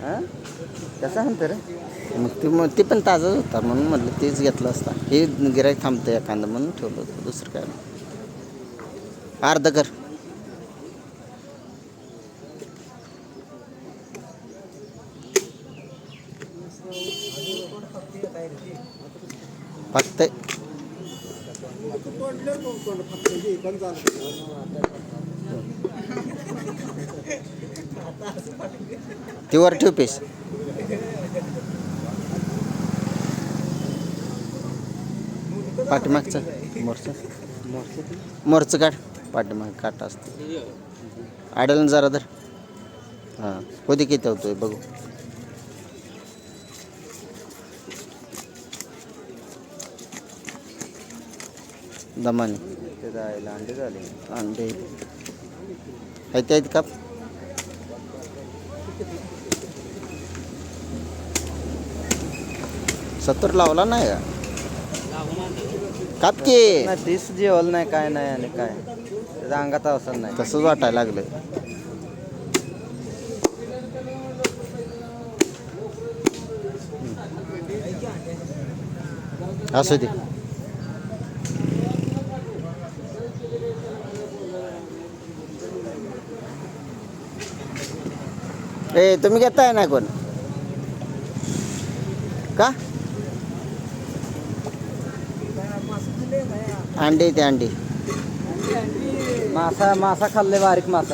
हां? कसं म्हणतं रे? मग ते मग ते पण ताजाच होता. म्हणून म्हटलं तेच घेतलं असता. हे गिरायक थांबतं एखादं म्हणून ठेवलं होतं. दुसरं काय नाही अर्ध कर. फक्त ती वर ठेव पीस पाठीमागचं? मोरचं? मोरचं काढ. पाठीमाग काटा असतं. आडलं जरा तर हां. कधी किती होतोय बघू. दमाने. ते जायला अंडे झाले. अंडे. आहेत आहेत का सत्तर लावला नाही का? काप की? नाही तीस जेवल नाही काय नाही आणि काय. त्याच्या अंगात अवसर नाही. तसंच वाटायला लागलं असू दे. ए तुम्ही घेताय ना कोण? का? अंडी ते अंडी. मासा मासा खाल्ले बारीक मासा.